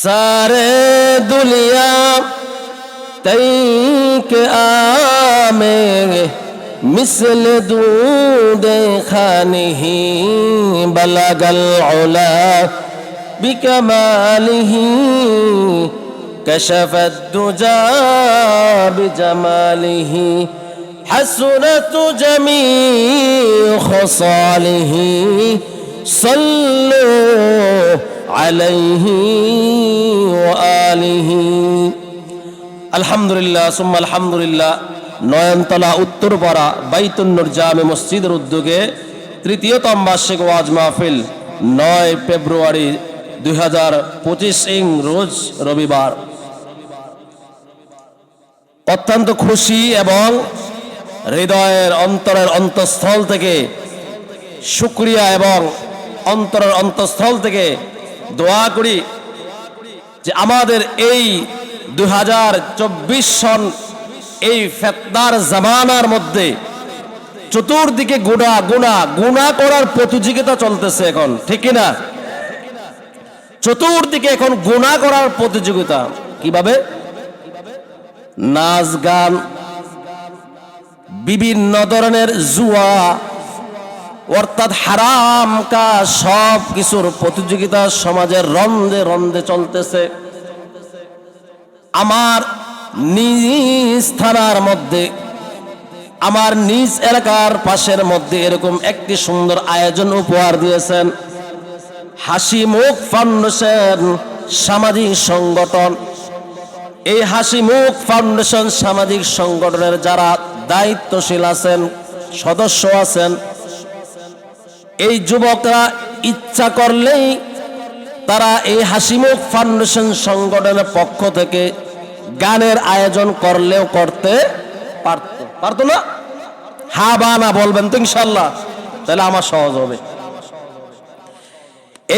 سارے دنیا تئی کے آمیں مثل دود خانه بلغ العلا بكماله كشف الدجى بجماله حسنة جميع خصاله صلوا عليه وآله আলহামদুলিল্লাহ সুম্মা আলহামদুলিল্লাহ নয়নতলা উত্তরপাড়া বাইতুন্নুর জামে মসজিদের উদ্যোগে তৃতীয়তম বার্ষিক ওয়াজ মাহফিল নয় ফেব্রুয়ারি দুই হাজার পঁচিশ ইং রোজ রবিবার অত্যন্ত খুশি এবং হৃদয়ের অন্তরের অন্তঃস্থল থেকে শুক্রিয়া এবং অন্তরের অন্তঃস্থল থেকে দোয়া করি যে আমাদের এই দুই হাজার চব্বিশ সন এই ফেতনার জামানার মধ্যে চতুর্দিকে গুণা গুণা গুণা করার প্রতিযোগিতা চলতেছে এখন, ঠিক না? চতুর্দিকে এখন গুণা করার প্রতিযোগিতা। কীভাবে? নাচ গান, বিভিন্ন ধরনের জুয়া অর্থাৎ হারাম কাজ সব কিছুর প্রতিযোগিতা সমাজের রন্ধে রন্ধে চলতেছে। আমার নিজ থানার মধ্যে, আমার নিজ এলাকার পাশের মধ্যে এরকম একটি সুন্দর আয়োজন উপহার দিয়েছেন হাসি মুখ ফাউন্ডেশন সামাজিক সংগঠন। এই হাসি মুখ ফাউন্ডেশন সামাজিক সংগঠনের যারা দায়িত্বশীল আছেন, সদস্য আছেন এই যুবকরা ইচ্ছা করলেই তারা এই হাসিমুখ ফাউন্ডেশন সংগঠনের পক্ষ থেকে গানের আয়োজন করলেও করতে পারত। পারতো না? হা বা না বলবেন তো ইনশাল্লাহ তাহলে আমার সহজ হবে।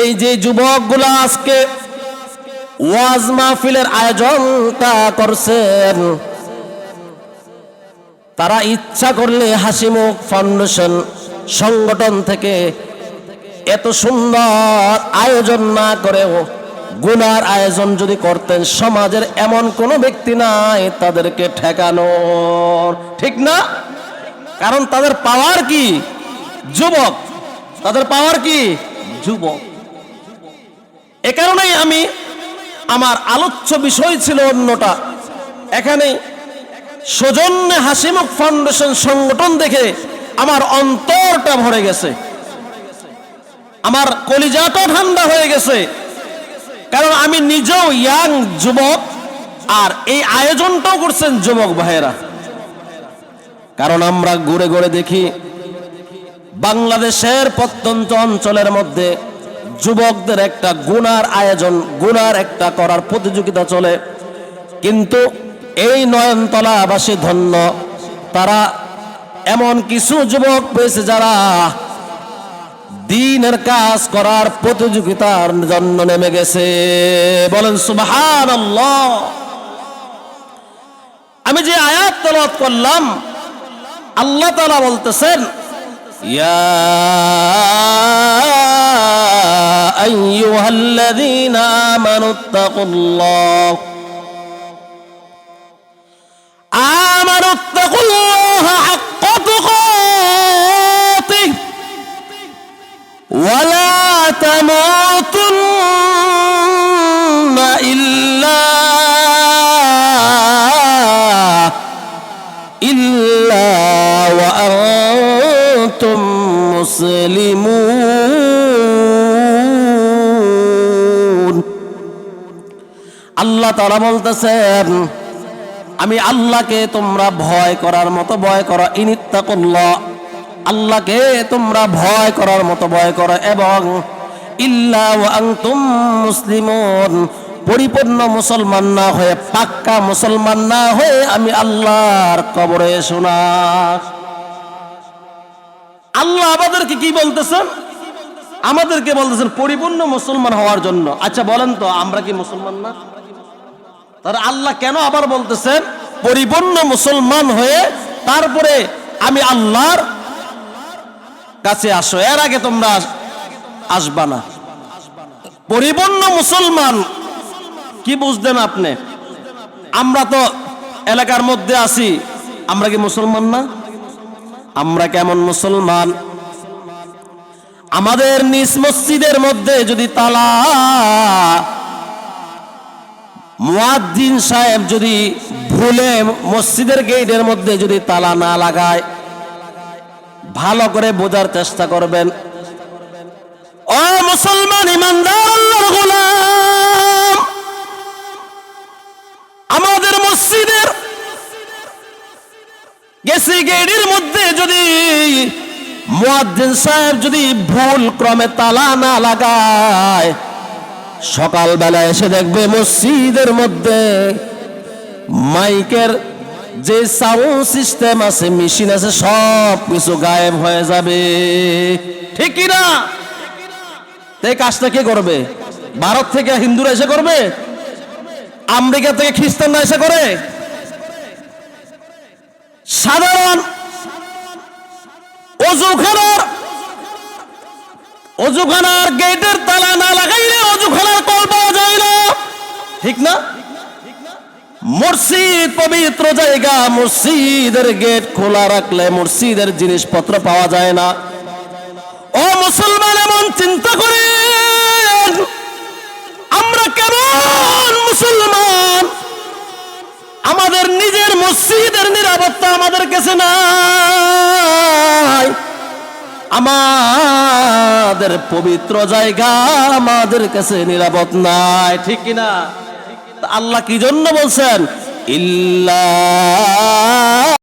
এই যে যুবকগুলা আজকে ওয়াজ মাহফিলের আয়োজনটা করছেন, তারা ইচ্ছা করলে হাসিমুখ ফাউন্ডেশন সংগঠন থেকে এত সুন্দর আয়োজন না করেও গুনার আয়োজন যদি করতেন, সমাজের এমন কোনো ব্যক্তি নাই তাদেরকে ঠেকানোর ঠিক না? কারণ তাদের পাওয়ার কি? যুবক। তাদের পাওয়ার কি? যুবক। এ কারণেই আমি আমার আলোচ্য বিষয় ছিল অন্যটা। এখানে সৌজন্যে হাসিমুখ ফাউন্ডেশন সংগঠন দেখে আমার অন্তরটা ভরে গেছে। আমার কলিজাটা ঠান্ডা হয়ে গেছে। কারণ আমি নিজেও ইয়াং যুবক, আর এই আয়োজনটাও করছেন যুবক ভাইয়েরা। কারণ আমরা ঘুরে ঘুরে দেখি, বাংলাদেশের প্রত্যন্ত অঞ্চলের মধ্যে যুবকদের একটা গুনার আয়োজন, গুনার একটা করার প্রতিযোগিতা চলে। কিন্তু এই নয়নতলাবাসী ধন্য, তারা এমন কিছু যুবক পেয়েছে যারা দিনের কাজ করার প্রতিযোগিতার জন্য নেমে গেছে। বলেন সুবাহান আমি যে আয়াত করলাম, আল্লাহ তালা বলতেছেন, ইয়া আল্লাহ إلا وأنتم مسلمون আল্লাহ তারা বলতেছেন আমি আল্লাহকে তোমরা ভয় করার মতো ভয় করো ইনিত্তাকুল্লাহ আল্লাহকে তোমরা ভয় করার মতো ভয় করো এবং ইল্লা ওয়া আনতুম মুসলিমুন পরিপূর্ণ মুসলমান না হয়ে, পাক্কা মুসলমান না হয়ে আমি আল্লাহর কবরে শোনা। আল্লাহ আমাদেরকে কি বলতেছেন? আমাদেরকে বলতেছেন পরিপূর্ণ মুসলমান হওয়ার জন্য। আচ্ছা বলেন তো, আমরা কি মুসলমান না? তার আল্লাহ কেন আবার বলতেছেন পরিপূর্ণ মুসলমান হয়ে তারপরে আমি আল্লাহর কাছে আসো? এর আগে তোমরা আসবা না। পরিপূর্ণ মুসলমান কি বুঝলেন আপনি? আমরা তো এলাকার মধ্যে আছি, আমরা কি মুসলমান না? আমরা কেমন মুসলমান? আমাদের নিজ মসজিদের মধ্যে যদি তালা মুয়াদ্দিন সাহেব যদি ভুলে মসজিদের গেটের মধ্যে যদি তালা না লাগায়, ভালো করে বোঝার চেষ্টা করবেন। ও মুসলমান ইমানদার আল্লাহর গোলাম! আমাদের মসজিদের গেছি গেড়ির মধ্যে যদি মুয়াদ্দিন সাহেব যদি ভুল ক্রমে তালা না লাগায়, সকালবেলা এসে দেখবে মসজিদের মধ্যে মাইকের যে সাউন্ড সিস্টেম আছে মেশিন আছে সব কিছু গায়েব হয়ে যাবে। ঠিক না তো এই কাজটা কে করবে? ভারত থেকে হিন্দুরা এসে করবে? আমেরিকা থেকে খ্রিস্টানরা এসে করে। সাধারণ অজুখানার অজুখানার গেটের তালা না লাগাইলে অজুখানার কল পাওয়া যায় না। ঠিক না? মসজিদ, পবিত্র জায়গা, মসজিদের গেট খোলা রাখলে মসজিদের জিনিসপত্র পাওয়া যায় না। ও মুসলমান, এমন চিন্তা করেন মসজিদের নিরাপত্তা আমাদের কাছে নাই। আমাদের পবিত্র জায়গা আমাদের কাছে নিরাপদ নাই, ঠিক কিনা? আল্লাহ কি জন্য বলছেন? ইল্লা